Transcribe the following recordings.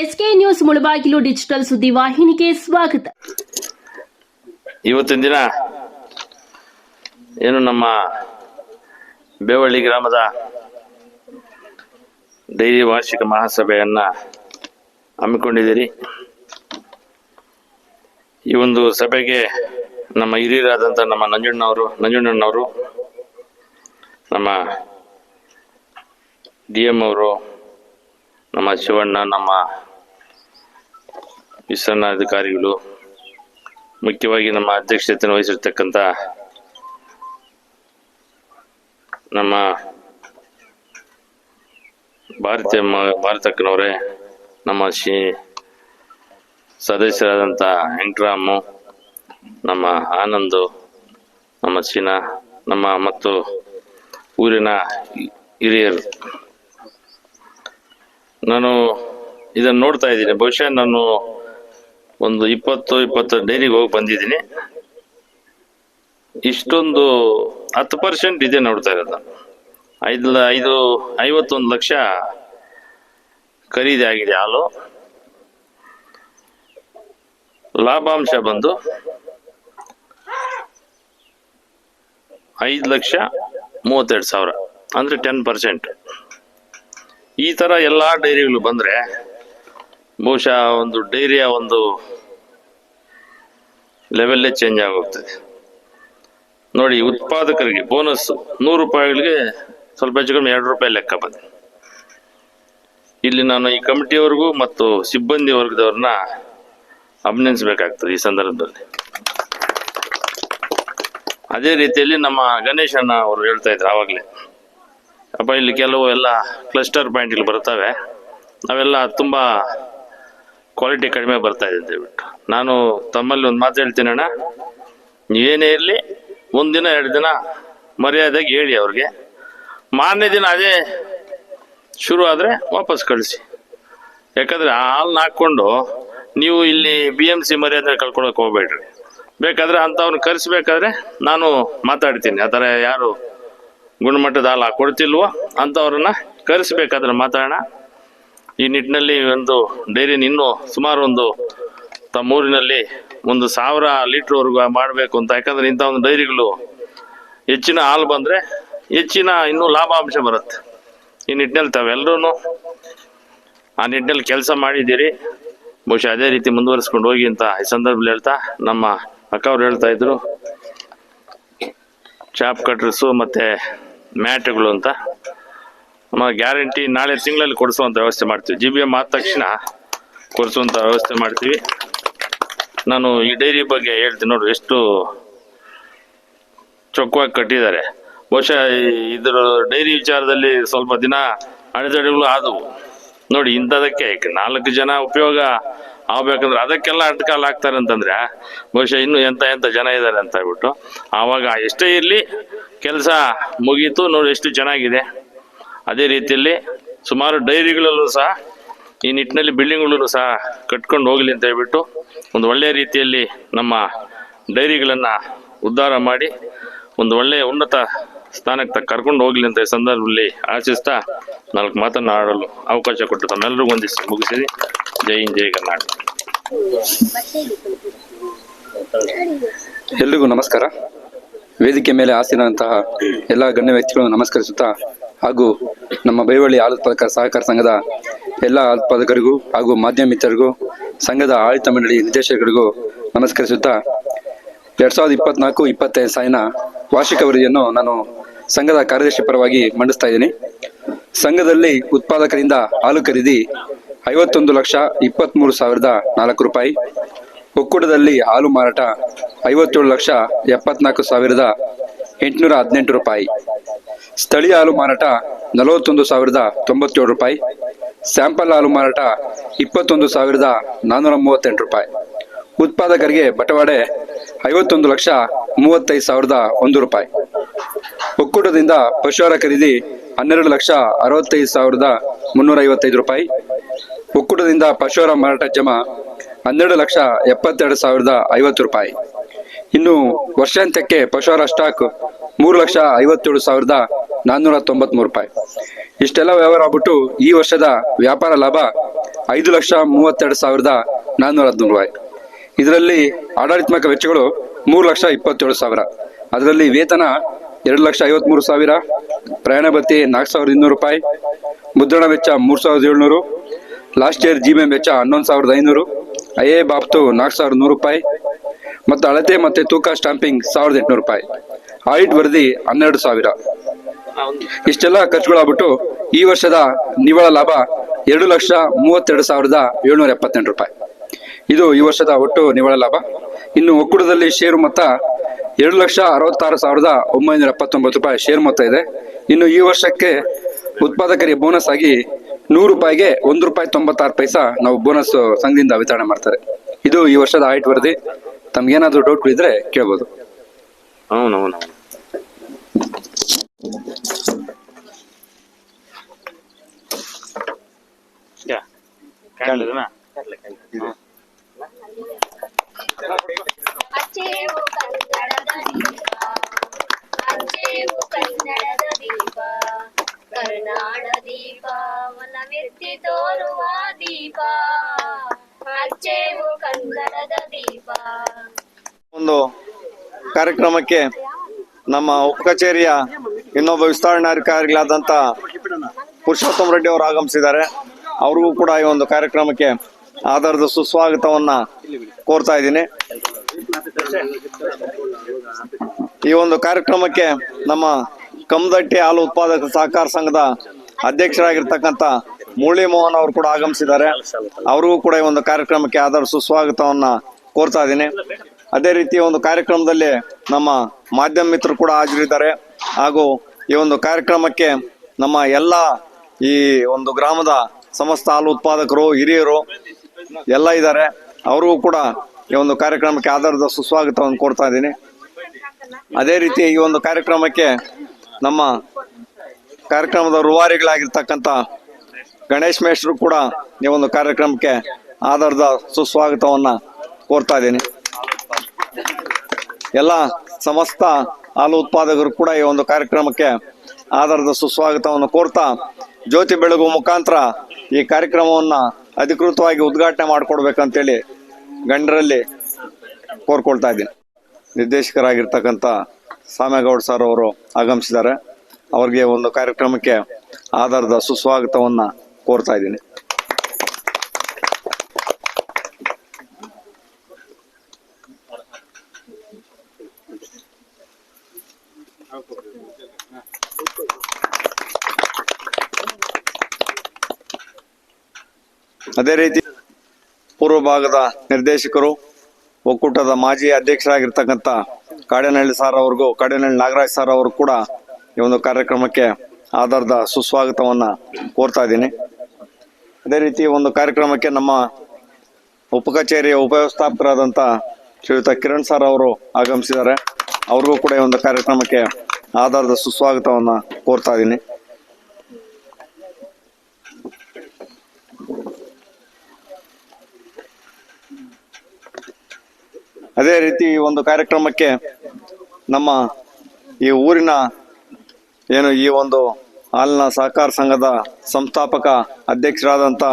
SK news Mulbagal digital ಸುದ್ದಿ ವಾಹಿನಿಗೆ ಸ್ವಾಗತ. ಇವತ್ತಿನ ದಿನ ಏನು ನಮ್ಮ ಬೇವಳ್ಳಿ ಗ್ರಾಮದ ಡೈರಿ ವಾರ್ಷಿಕ ಮಹಾಸಭೆಯನ್ನ ಹಮ್ಮಿಕೊಂಡಿದ್ದೀರಿ. ಈ ಒಂದು ಸಭೆಗೆ ನಮ್ಮ ಹಿರಿಯರಾದಂತ ನಮ್ಮ ನಂಜಣ್ಣವರು ನಂಜಣ್ಣನವರು, ನಮ್ಮ ಡಿ ಎಂ ಅವರು, ನಮ್ಮ ಶಿವಣ್ಣ, ನಮ್ಮ ಅಧಿಕಾರಿಗಳು ಮುಖ್ಯವಾಗಿ ನಮ್ಮ ಅಧ್ಯಕ್ಷತೆ ವಹಿಸಿರ್ತಕ್ಕಂಥ ನಮ್ಮ ಭಾರತೀಯ ಭಾರತಕ್ಕನವರೇ, ನಮ್ಮ ಶಿ, ಸದಸ್ಯರಾದಂಥ ವೆಂಕಟರಾಮು ನಮ್ಮ ಆನಂದು, ನಮ್ಮ ಚೀನಾ, ನಮ್ಮ ಮತ್ತು ಊರಿನ ಹಿರಿಯರು. ನಾನು ಇದನ್ನು ನೋಡ್ತಾ ಇದ್ದೀನಿ. ಬಹುಶಃ ನಾನು ಒಂದು ಇಪ್ಪತ್ತು ಇಪ್ಪತ್ತು ಡೈರಿಗೆ ಹೋಗಿ ಬಂದಿದ್ದೀನಿ. ಇಷ್ಟೊಂದು ಹತ್ತು ಪರ್ಸೆಂಟ್ ಇದೆ ನೋಡ್ತಾ ಇರೋದು. ಐದು ಐದು, ಐವತ್ತೊಂದು ಲಕ್ಷ ಖರೀದಿ ಆಗಿದೆ ಹಾಲು. ಲಾಭಾಂಶ ಬಂದು ಐದು ಲಕ್ಷ ಮೂವತ್ತೆರಡು ಸಾವಿರ, ಅಂದ್ರೆ ಟೆನ್ ಪರ್ಸೆಂಟ್ ಈ ಥರ ಎಲ್ಲ ಡೈರಿಗಳು ಬಂದ್ರೆ ಬಹುಶಃ ಒಂದು ಡೈರಿಯ ಒಂದು ಲೆವೆಲ್ಲೇ ಚೇಂಜ್ ಆಗೋಗ್ತದೆ. ನೋಡಿ, ಉತ್ಪಾದಕರಿಗೆ ಬೋನಸ್ ನೂರು ರೂಪಾಯಿಗಳಿಗೆ ಸ್ವಲ್ಪ ಹೆಚ್ಚು ಕಮ್ಮಿ ಎರಡು ರೂಪಾಯಿ ಲೆಕ್ಕ ಬಂದೆ. ಇಲ್ಲಿ ನಾನು ಈ ಕಮಿಟಿಯವರೆಗೂ ಮತ್ತು ಸಿಬ್ಬಂದಿ ವರ್ಗದವ್ರನ್ನ ಅಭಿನಂದಿಸಬೇಕಾಗ್ತದೆ ಈ ಸಂದರ್ಭದಲ್ಲಿ. ಅದೇ ರೀತಿಯಲ್ಲಿ ನಮ್ಮ ಗಣೇಶಣ್ಣ ಅವರು ಹೇಳ್ತಾ ಇದ್ರು ಆವಾಗಲೇ. ಅಪ್ಪ, ಇಲ್ಲಿ ಕೆಲವು ಎಲ್ಲ ಕ್ಲಸ್ಟರ್ ಪಾಯಿಂಟ್ಗಳು ಬರ್ತವೆ ನಾವೆಲ್ಲ ತುಂಬ ಕ್ವಾಲಿಟಿ ಕಡಿಮೆ ಬರ್ತಾ ಇದೆ ದಯವಿಟ್ಟು. ನಾನು ತಮ್ಮಲ್ಲಿ ಒಂದು ಮಾತು ಹೇಳ್ತೀನಿ ಅಣ್ಣ. ನೀವೇನೇ ಇರಲಿ ಒಂದಿನ ಎರಡು ದಿನ ಮರ್ಯಾದೆಗೆ ಹೇಳಿ ಅವ್ರಿಗೆ. ಮಾರನೇ ದಿನ ಅದೇ ಶುರು ಆದರೆ ವಾಪಸ್ ಕಳಿಸಿ. ಯಾಕಂದರೆ ಹಾಲನ್ನ ಹಾಕ್ಕೊಂಡು ನೀವು ಇಲ್ಲಿ ಬಿ ಎಂ ಸಿ ಮರ್ಯಾದೆ ಕಳ್ಕೊಳಕ್ಕೆ ಹೋಗ್ಬೇಡ್ರಿ. ಬೇಕಾದ್ರೆ ಅಂಥವ್ರನ್ನ ಕರೆಸ್ಬೇಕಾದ್ರೆ ನಾನು ಮಾತಾಡ್ತೀನಿ. ಆ ಥರ ಯಾರು ಗುಣಮಟ್ಟದ ಹಾಲು ಹಾಕ್ಕೊಡ್ತಿಲ್ವೋ ಅಂಥವ್ರನ್ನ ಕರೆಸ್ಬೇಕಾದ್ರೆ ಮಾತಾಡೋಣ. ಈ ನಿಟ್ಟಿನಲ್ಲಿ ಒಂದು ಡೈರಿನ ಇನ್ನೂ ಸುಮಾರು ಒಂದು ತಮ್ಮೂರಿನಲ್ಲಿ ಒಂದು ಸಾವಿರ ಲೀಟ್ರ್ವರೆಗೂ ಮಾಡಬೇಕು ಅಂತ. ಯಾಕಂದ್ರೆ ಇಂಥ ಒಂದು ಡೈರಿಗಳು ಹೆಚ್ಚಿನ ಹಾಲು ಬಂದರೆ ಹೆಚ್ಚಿನ ಇನ್ನೂ ಲಾಭಾಂಶ ಬರುತ್ತೆ. ಈ ನಿಟ್ಟಿನಲ್ಲಿ ತಾವೆಲ್ಲರೂ ಆ ನಿಟ್ಟಿನಲ್ಲಿ ಕೆಲಸ ಮಾಡಿದ್ದೀರಿ. ಬಹುಶಃ ಅದೇ ರೀತಿ ಮುಂದುವರಿಸ್ಕೊಂಡು ಹೋಗಿ ಅಂತ ಈ ಸಂದರ್ಭದಲ್ಲಿ ಹೇಳ್ತಾ ನಮ್ಮ ಅಕ್ಕ ಅವ್ರು ಹೇಳ್ತಾ ಇದ್ರು. ಚಾಪ್ ಕಟ್ರಸ್ಸು ಮತ್ತು ಮ್ಯಾಟ್ಗಳು ಅಂತ. ಗ್ಯಾರಂಟಿ ನಾಳೆ ತಿಂಗಳಲ್ಲಿ ಕೊಡಿಸುವಂಥ ವ್ಯವಸ್ಥೆ ಮಾಡ್ತೀವಿ. ಜಿ ಬಿ ಎಂ ಆದ ತಕ್ಷಣ ಕೊಡಿಸುವಂಥ ವ್ಯವಸ್ಥೆ ಮಾಡ್ತೀವಿ. ನಾನು ಈ ಡೈರಿ ಬಗ್ಗೆ ಹೇಳ್ತೀನಿ ನೋಡಿ ಎಷ್ಟು ಚೊಕ್ಕವಾಗಿ ಕಟ್ಟಿದ್ದಾರೆ. ಬಹುಶಃ ಇದ್ರ ಡೈರಿ ವಿಚಾರದಲ್ಲಿ ಸ್ವಲ್ಪ ದಿನ ಅಡೆತಡೆಗಳು ಆದವು. ನೋಡಿ, ಇಂಥದಕ್ಕೆ ನಾಲ್ಕು ಜನ ಉಪಯೋಗ ಆಗ್ಬೇಕಂದ್ರೆ ಅದಕ್ಕೆಲ್ಲ ಅಡ್ಕಾಲ್ ಆಗ್ತಾರೆ ಅಂತಂದ್ರೆ, ಬಹುಶಃ ಇನ್ನು ಎಂತ ಎಂತ ಜನ ಇದ್ದಾರೆ ಅಂತ ಹೇಳ್ಬಿಟ್ಟು, ಆವಾಗ ಎಷ್ಟೇ ಇರಲಿ, ಕೆಲಸ ಮುಗೀತು, ನೋಡಿ ಎಷ್ಟು ಚೆನ್ನಾಗಿದೆ. ಅದೇ ರೀತಿಯಲ್ಲಿ ಸುಮಾರು ಡೈರಿಗಳಲ್ಲೂ ಸಹ ಈ ನಿಟ್ಟಿನಲ್ಲಿ ಬಿಲ್ಡಿಂಗ್ಗಳಲ್ಲೂ ಸಹ ಕಟ್ಕೊಂಡು ಹೋಗಲಿ ಅಂತ ಹೇಳ್ಬಿಟ್ಟು ಒಂದು ಒಳ್ಳೆಯ ರೀತಿಯಲ್ಲಿ ನಮ್ಮ ಡೈರಿಗಳನ್ನು ಉದ್ಧಾರ ಮಾಡಿ ಒಂದು ಒಳ್ಳೆಯ ಉನ್ನತ ಸ್ಥಾನಕ್ಕೆ ಕರ್ಕೊಂಡು ಹೋಗಲಿ ಅಂತ ಸಂದರ್ಭದಲ್ಲಿ ಆಶಿಸ್ತಾ ನಾಲ್ಕು ಮಾತನ್ನು ಆಡಲು ಅವಕಾಶ ಕೊಟ್ಟು ತಮ್ಮೆಲ್ಲರಿಗೂ ಒಂದಿಸಿ ಮುಗಿಸಿದೆ. ಜೈ ಹಿಂದ್, ಜೈ ಕರ್ನಾಟಕ. ಎಲ್ರಿಗೂ ನಮಸ್ಕಾರ. ವೇದಿಕೆ ಮೇಲೆ ಆಸೀನಂತಹ ಎಲ್ಲ ಗಣ್ಯ ವ್ಯಕ್ತಿಗಳನ್ನು ನಮಸ್ಕರಿಸುತ್ತಾ ಹಾಗೂ ನಮ್ಮ ಬೈವಳ್ಳಿ ಹಾಲು ಉತ್ಪಾದಕರ ಸಹಕಾರ ಸಂಘದ ಎಲ್ಲ ಉತ್ಪಾದಕರಿಗೂ ಹಾಗೂ ಮಾಧ್ಯಮ ಮಿತ್ರರಿಗೂ, ಸಂಘದ ಆಡಳಿತ ಮಂಡಳಿ ನಿರ್ದೇಶಕರಿಗೂ ನಮಸ್ಕರಿಸುತ್ತಾ ಎರಡ್ ಸಾವಿರದ ಇಪ್ಪತ್ನಾಲ್ಕು ಇಪ್ಪತ್ತೈದು ಸಾಲಿನ ವಾರ್ಷಿಕ ವರದಿಯನ್ನು ನಾನು ಸಂಘದ ಕಾರ್ಯದರ್ಶಿ ಪರವಾಗಿ ಮಂಡಿಸ್ತಾ ಇದ್ದೀನಿ. ಸಂಘದಲ್ಲಿ ಉತ್ಪಾದಕರಿಂದ ಹಾಲು ಖರೀದಿ ಐವತ್ತೊಂದು ಲಕ್ಷ ಇಪ್ಪತ್ತ್ಮೂರು ಸಾವಿರದ ನಾಲ್ಕು ರೂಪಾಯಿ, ಒಕ್ಕೂಟದಲ್ಲಿ ಹಾಲು ಮಾರಾಟ ಐವತ್ತೇಳು ಲಕ್ಷ ಎಪ್ಪತ್ನಾಲ್ಕು ಸಾವಿರದ ಎಂಟುನೂರ ಹದಿನೆಂಟು ರೂಪಾಯಿ. ಸ್ಥಳೀಯ ಹಾಲು ಮಾರಾಟ ನಲವತ್ತೊಂದು ಸಾವಿರದ ತೊಂಬತ್ತೇಳು ರೂಪಾಯಿ. ಸ್ಯಾಂಪಲ್ ಹಾಲು ಮಾರಾಟ ಇಪ್ಪತ್ತೊಂದು ಸಾವಿರದ ನಾನ್ನೂರ ಮೂವತ್ತೆಂಟು ರೂಪಾಯಿ. ಉತ್ಪಾದಕರಿಗೆ ಬಟವಾಡೆ ಐವತ್ತೊಂದು ಲಕ್ಷ ಮೂವತ್ತೈದು ಸಾವಿರದ ಒಂದು ರೂಪಾಯಿ. ಒಕ್ಕೂಟದಿಂದ ಪಶುಹಾರ ಖರೀದಿ ಹನ್ನೆರಡು ಲಕ್ಷ ಅರವತ್ತೈದು ಸಾವಿರದ ಮುನ್ನೂರ ಐವತ್ತೈದು ರೂಪಾಯಿ. ಒಕ್ಕೂಟದಿಂದ ಪಶುಹಾರ ಮಾರಾಟ ಜಮ ಹನ್ನೆರಡು ಲಕ್ಷ ಎಪ್ಪತ್ತೆರಡು ಸಾವಿರದ ಐವತ್ತು ರೂಪಾಯಿ. ಇನ್ನು ವರ್ಷಾಂತ್ಯಕ್ಕೆ ಪಶುಹಾರ ಸ್ಟಾಕ್ ಮೂರು ಲಕ್ಷ ಐವತ್ತೇಳು ಸಾವಿರದ ನಾನ್ನೂರ ತೊಂಬತ್ಮೂರು ರೂಪಾಯಿ. ಇಷ್ಟೆಲ್ಲ ವ್ಯವಹಾರ ಆಗ್ಬಿಟ್ಟು ಈ ವರ್ಷದ ವ್ಯಾಪಾರ ಲಾಭ ಐದು ಲಕ್ಷ ಮೂವತ್ತೆರಡು ಸಾವಿರದ ನಾನ್ನೂರ ಹದಿಮೂರು ರೂಪಾಯಿ. ಇದರಲ್ಲಿ ಆಡಳಿತಾತ್ಮಕ ವೆಚ್ಚಗಳು ಮೂರು ಲಕ್ಷ ಇಪ್ಪತ್ತೇಳು ಸಾವಿರ. ಅದರಲ್ಲಿ ವೇತನ ಎರಡು ಲಕ್ಷ ಐವತ್ಮೂರು ಸಾವಿರ. ಪ್ರಯಾಣ ಭತ್ಯೆ ನಾಲ್ಕು ಸಾವಿರದ ಇನ್ನೂರು ರೂಪಾಯಿ. ಮುದ್ರಣ ವೆಚ್ಚ ಮೂರು ಸಾವಿರದ ಏಳ್ನೂರು. ಲಾಸ್ಟ್ ಇಯರ್ ಜಿ ವೆಚ್ಚ ಹನ್ನೊಂದು ಸಾವಿರದ ಐನೂರು. ಐ ಎ ಬಾಬ್ತು ನಾಲ್ಕು ಸಾವಿರದ ನೂರು ರೂಪಾಯಿ. ಮತ್ತು ಅಳತೆ ಮತ್ತು ತೂಕ ಸ್ಟಾಂಪಿಂಗ್ ಸಾವಿರದ ಎಂಟುನೂರು ರೂಪಾಯಿ. ಆಡಿಟ್ ವರದಿ ಹನ್ನೆರಡು ಸಾವಿರ. ಇಷ್ಟೆಲ್ಲ ಖರ್ಚುಗಳಾಗ್ಬಿಟ್ಟು ಈ ವರ್ಷದ ನಿವ್ವಳ ಲಾಭ ಎರಡು ಲಕ್ಷ ಮೂವತ್ತೆರಡು ಸಾವಿರದ ಏಳ್ನೂರ ಎಪ್ಪತ್ತೆಂಟು ರೂಪಾಯಿ ಇದು ಈ ವರ್ಷದ ಒಟ್ಟು ನಿವ್ವಳ ಲಾಭ ಇನ್ನು ಒಕ್ಕೂಟದಲ್ಲಿ ಷೇರು ಮೊತ್ತ ಎರಡು ಲಕ್ಷ ಅರವತ್ತಾರು ಸಾವಿರದ ಒಂಬೈನೂರ ಎಪ್ಪತ್ತೊಂಬತ್ತು ರೂಪಾಯಿ ಷೇರು ಮೊತ್ತ ಇದೆ ಇನ್ನು ಈ ವರ್ಷಕ್ಕೆ ಉತ್ಪಾದಕರಿಗೆ ಬೋನಸ್ ಆಗಿ ನೂರು ರೂಪಾಯಿಗೆ ಒಂದು ರೂಪಾಯಿ ತೊಂಬತ್ತಾರು ಪೈಸಾ ನಾವು ಬೋನಸ್ ಸಂಘದಿಂದ ವಿತರಣೆ ಮಾಡ್ತಾರೆ ಇದು ಈ ವರ್ಷದ ಆಡಿಟ್ ವರದಿ ತಮ್ಗೇನಾದ್ರೂ ಡೌಟ್ ಇದ್ರೆ ಕೇಳ್ಬೋದು అవునవును ಅಚ್ಚೇವು ಕನ್ನಡದ ದೀಪ ಅಚ್ಚೇವು ಕನ್ನಡದ ದೀಪ ಕರುನಾಡ ದೀಪ ವನವೆತ್ತಿ ತೋರುವ ದೀಪ ಅಚ್ಚೇವು ಕನ್ನಡದ ದೀಪ ಒಂದು ಕಾರ್ಯಕ್ರಮಕ್ಕೆ ನಮ್ಮ ಉಪ ಕಚೇರಿಯ ಇನ್ನೊಬ್ಬ ವಿಸ್ತರಣಾಧಿಕಾರಿಗಳಾದಂತ ಪುರುಷೋತ್ತಮ ರೆಡ್ಡಿ ಅವರು ಆಗಮಿಸಿದ್ದಾರೆ. ಅವ್ರಿಗೂ ಕೂಡ ಈ ಒಂದು ಕಾರ್ಯಕ್ರಮಕ್ಕೆ ಆಧಾರದ ಸುಸ್ವಾಗತವನ್ನ ಕೋರ್ತಾ ಇದ್ದೀನಿ. ಈ ಒಂದು ಕಾರ್ಯಕ್ರಮಕ್ಕೆ ನಮ್ಮ ಕಮದಟ್ಟಿ ಹಾಲು ಉತ್ಪಾದಕ ಸಹಕಾರ ಸಂಘದ ಅಧ್ಯಕ್ಷರಾಗಿರ್ತಕ್ಕಂಥ ಮುರಳಿ ಮೋಹನ್ ಅವರು ಕೂಡ ಆಗಮಿಸಿದ್ದಾರೆ. ಅವ್ರಿಗೂ ಕೂಡ ಈ ಒಂದು ಕಾರ್ಯಕ್ರಮಕ್ಕೆ ಆಧಾರ ಸುಸ್ವಾಗತವನ್ನ ಕೋರ್ತಾ ಇದ್ದೀನಿ. ಅದೇ ರೀತಿ ಒಂದು ಕಾರ್ಯಕ್ರಮದಲ್ಲಿ ನಮ್ಮ ಮಾಧ್ಯಮ ಮಿತ್ರರು ಕೂಡ ಹಾಜರಿದ್ದಾರೆ. ಹಾಗೂ ಈ ಒಂದು ಕಾರ್ಯಕ್ರಮಕ್ಕೆ ನಮ್ಮ ಎಲ್ಲ ಈ ಒಂದು ಗ್ರಾಮದ ಸಮಸ್ತ ಹಾಲು ಉತ್ಪಾದಕರು, ಹಿರಿಯರು ಎಲ್ಲ ಇದ್ದಾರೆ. ಅವರಿಗೂ ಕೂಡ ಈ ಒಂದು ಕಾರ್ಯಕ್ರಮಕ್ಕೆ ಆಧಾರದ ಸುಸ್ವಾಗತವನ್ನು ಕೊಡ್ತಾ ಇದ್ದೀನಿ. ಅದೇ ರೀತಿ ಈ ಒಂದು ಕಾರ್ಯಕ್ರಮಕ್ಕೆ ನಮ್ಮ ಕಾರ್ಯಕ್ರಮದ ರೂವಾರಿಗಳಾಗಿರ್ತಕ್ಕಂಥ ಗಣೇಶ್ ಮೇಷ್ಟ್ರು ಕೂಡ ಈ ಒಂದು ಕಾರ್ಯಕ್ರಮಕ್ಕೆ ಆಧಾರದ ಸುಸ್ವಾಗತವನ್ನು ಕೋರ್ತಾ ಇದ್ದೀನಿ. ಎಲ್ಲ ಸಮಸ್ತ ಹಾಲು ಉತ್ಪಾದಕರು ಕೂಡ ಈ ಒಂದು ಕಾರ್ಯಕ್ರಮಕ್ಕೆ ಆಧಾರದ ಸುಸ್ವಾಗತವನ್ನು ಕೋರ್ತಾ ಜ್ಯೋತಿ ಬೆಳಗು ಮುಖಾಂತರ ಈ ಕಾರ್ಯಕ್ರಮವನ್ನ ಅಧಿಕೃತವಾಗಿ ಉದ್ಘಾಟನೆ ಮಾಡಿಕೊಡ್ಬೇಕಂತೇಳಿ ಗಂಡರಲ್ಲಿ ಕೋರ್ಕೊಳ್ತಾ ಇದ್ದೀನಿ. ನಿರ್ದೇಶಕರಾಗಿರ್ತಕ್ಕಂಥ ಸಾಮೇಗೌಡ ಸರ್ ಅವರು ಆಗಮಿಸಿದ್ದಾರೆ. ಅವ್ರಿಗೆ ಒಂದು ಕಾರ್ಯಕ್ರಮಕ್ಕೆ ಆಧಾರದ ಸುಸ್ವಾಗತವನ್ನು ಕೋರ್ತಾ ಇದ್ದೀನಿ. ಅದೇ ರೀತಿ ಪೂರ್ವ ಭಾಗದ ನಿರ್ದೇಶಕರು, ಒಕ್ಕೂಟದ ಮಾಜಿ ಅಧ್ಯಕ್ಷರಾಗಿರ್ತಕ್ಕಂಥ ಕಾಡೇನಹಳ್ಳಿ ಸಾರ್ ಅವ್ರಿಗೂ, ಕಾಡೇನಹಳ್ಳಿ ನಾಗರಾಜ್ ಸಾರ್ ಅವರು ಕೂಡ ಈ ಒಂದು ಕಾರ್ಯಕ್ರಮಕ್ಕೆ ಆಧಾರದ ಸುಸ್ವಾಗತವನ್ನು ಕೋರ್ತಾ ಇದ್ದೀನಿ. ಅದೇ ರೀತಿ ಒಂದು ಕಾರ್ಯಕ್ರಮಕ್ಕೆ ನಮ್ಮ ಉಪ ಕಚೇರಿಯ ಉಪವ್ಯವಸ್ಥಾಪಕರಾದಂಥ ಶ್ರೀಯುತ ಕಿರಣ್ ಸರ್ ಅವರು ಆಗಮಿಸಿದ್ದಾರೆ. ಅವ್ರಿಗೂ ಕೂಡ ಈ ಒಂದು ಕಾರ್ಯಕ್ರಮಕ್ಕೆ ಆಧಾರದ ಸುಸ್ವಾಗತವನ್ನು ಕೋರ್ತಾ ಇದ್ದೀನಿ. ಅದೇ ರೀತಿ ಒಂದು ಕಾರ್ಯಕ್ರಮಕ್ಕೆ ನಮ್ಮ ಈ ಊರಿನ ಏನು ಈ ಒಂದು ಹಾಲಿನ ಸಹಕಾರ ಸಂಘದ ಸಂಸ್ಥಾಪಕ ಅಧ್ಯಕ್ಷರಾದಂಥ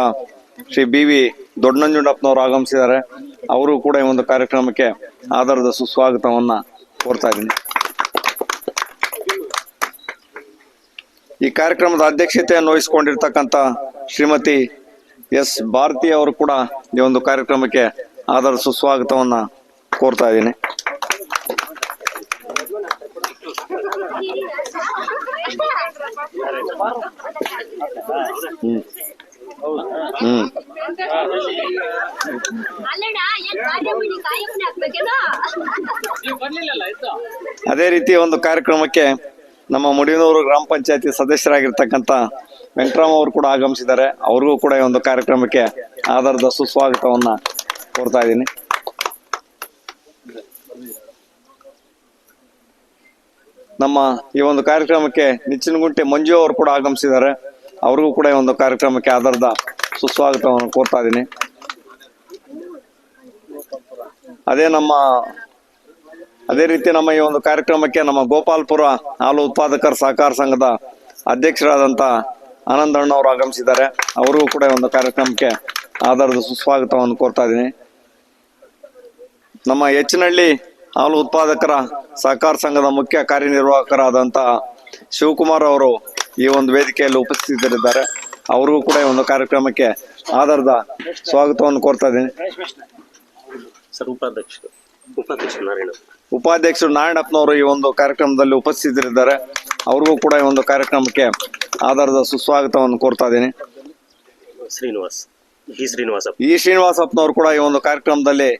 ಶ್ರೀ ಬಿ ವಿ ದೊಡ್ಡನಂಜುಂಡಪ್ಪನವರು ಆಗಮಿಸಿದ್ದಾರೆ. ಅವರು ಕೂಡ ಈ ಒಂದು ಕಾರ್ಯಕ್ರಮಕ್ಕೆ ಆಧಾರದ ಸುಸ್ವಾಗತವನ್ನು ಕೋರ್ತಾ ಇದ್ದೀನಿ. ಈ ಕಾರ್ಯಕ್ರಮದ ಅಧ್ಯಕ್ಷತೆಯನ್ನು ವಹಿಸಿಕೊಂಡಿರ್ತಕ್ಕಂಥ ಶ್ರೀಮತಿ ಎಸ್ ಭಾರತಿ ಅವರು ಕೂಡ ಈ ಒಂದು ಕಾರ್ಯಕ್ರಮಕ್ಕೆ ಆಧಾರ ಸುಸ್ವಾಗತವನ್ನ ಕೋರ್ತಾ ಇದ್ದೀನಿ. ಹ್ಮ್. ಅದೇ ರೀತಿ ಒಂದು ಕಾರ್ಯಕ್ರಮಕ್ಕೆ ನಮ್ಮ ಮುಡಿನೂರು ಗ್ರಾಮ ಪಂಚಾಯತಿ ಸದಸ್ಯರಾಗಿರ್ತಕ್ಕಂಥ ವೆಂಕಟರಾಮ್ ಅವರು ಕೂಡ ಆಗಮಿಸಿದ್ದಾರೆ. ಅವ್ರಿಗೂ ಕೂಡ ಈ ಒಂದು ಕಾರ್ಯಕ್ರಮಕ್ಕೆ ಆಧಾರದ ಸುಸ್ವಾಗತವನ್ನ ಕೋರ್ತಾ ಇದ್ದೀನಿ. ನಮ್ಮ ಈ ಒಂದು ಕಾರ್ಯಕ್ರಮಕ್ಕೆ ನಿಚ್ಚಿನಗುಂಟೆ ಮಂಜು ಅವರು ಕೂಡ ಆಗಮಿಸಿದ್ದಾರೆ. ಅವ್ರಿಗೂ ಕೂಡ ಈ ಒಂದು ಕಾರ್ಯಕ್ರಮಕ್ಕೆ ಆಧಾರದ ಸುಸ್ವಾಗತವನ್ನು ಕೋರ್ತಾ ಇದ್ದೀನಿ. ಅದೇ ನಮ್ಮ, ಅದೇ ರೀತಿ ನಮ್ಮ ಈ ಒಂದು ಕಾರ್ಯಕ್ರಮಕ್ಕೆ ನಮ್ಮ ಗೋಪಾಲ್ಪುರ ಹಾಲು ಉತ್ಪಾದಕರ ಸಹಕಾರ ಸಂಘದ ಅಧ್ಯಕ್ಷರಾದಂಥ ಆನಂದಣ್ಣ ಅವರು ಆಗಮಿಸಿದ್ದಾರೆ. ಅವರಿಗೂ ಕೂಡ ಈ ಒಂದು ಕಾರ್ಯಕ್ರಮಕ್ಕೆ ಆಧಾರದ ಸುಸ್ವಾಗತವನ್ನು ಕೋರ್ತಾ ಇದ್ದೀನಿ. ನಮ್ಮ ಹೆಚ್ಚಿನಹಳ್ಳಿ ಹಾಲು ಉತ್ಪಾದಕರ ಸಹಕಾರ ಸಂಘದ ಮುಖ್ಯ ಕಾರ್ಯನಿರ್ವಾಹಕರಾದಂತಹ ಶಿವಕುಮಾರ್ ಅವರು ಈ ಒಂದು ವೇದಿಕೆಯಲ್ಲಿ ಉಪಸ್ಥಿತರಿದ್ದಾರೆ. ಅವ್ರಿಗೂ ಕೂಡ ಈ ಒಂದು ಕಾರ್ಯಕ್ರಮಕ್ಕೆ ಆಧಾರದ ಸ್ವಾಗತವನ್ನು ಕೋರ್ತಾ ಇದ್ದೀನಿ. ಸರ್ ಉಪಾಧ್ಯಕ್ಷರು. ಉಪಾಧ್ಯಕ್ಷರು ನಾರಾಯಣ ಉಪಾಧ್ಯಕ್ಷರು ನಾರಾಯಣಪ್ಪನವರು ಈ ಒಂದು ಕಾರ್ಯಕ್ರಮದಲ್ಲಿ ಉಪಸ್ಥಿತರಿದ್ದಾರೆ. ಅವ್ರಿಗೂ ಕೂಡ ಈ ಒಂದು ಕಾರ್ಯಕ್ರಮಕ್ಕೆ ಆಧಾರದ ಸುಸ್ವಾಗತವನ್ನು ಕೋರ್ತಾ ಇದ್ದೀನಿ. ಶ್ರೀನಿವಾಸ್ ಈ ಶ್ರೀನಿವಾಸಪ್ಪ. ಈ ಶ್ರೀನಿವಾಸಪ್ಪನವರು ಕೂಡ ಈ ಒಂದು ಕಾರ್ಯಕ್ರಮದಲ್ಲಿ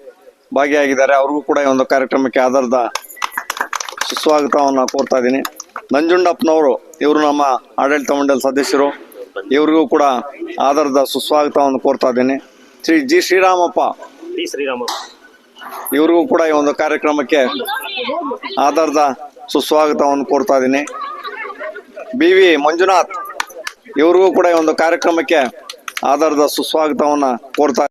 ಭಾಗಿಯಾಗಿದ್ದಾರೆ. ಅವ್ರಿಗೂ ಕೂಡ ಈ ಒಂದು ಕಾರ್ಯಕ್ರಮಕ್ಕೆ ಆಧಾರದ ಸುಸ್ವಾಗತವನ್ನು ಕೋರ್ತಾ ಇದ್ದೀನಿ. ನಂಜುಂಡಪ್ಪನವರು ಇವರು ನಮ್ಮ ಆಡಳಿತ ಮಂಡಳಿ ಸದಸ್ಯರು. ಇವರಿಗೂ ಕೂಡ ಆಧಾರದ ಸುಸ್ವಾಗತವನ್ನು ಕೋರ್ತಾ ಇದ್ದೀನಿ. ಶ್ರೀ ಜಿ ಶ್ರೀರಾಮಪ್ಪ. ಶ್ರೀರಾಮಪ್ಪ. ಇವ್ರಿಗೂ ಕೂಡ ಈ ಒಂದು ಕಾರ್ಯಕ್ರಮಕ್ಕೆ ಆಧಾರದ ಸುಸ್ವಾಗತವನ್ನು ಕೋರ್ತಾ ಇದ್ದೀನಿ. ಬಿ ವಿ ಮಂಜುನಾಥ್ ಇವ್ರಿಗೂ ಕೂಡ ಈ ಒಂದು ಕಾರ್ಯಕ್ರಮಕ್ಕೆ ಆಧಾರದ ಸುಸ್ವಾಗತವನ್ನು ಕೋರ್ತಾ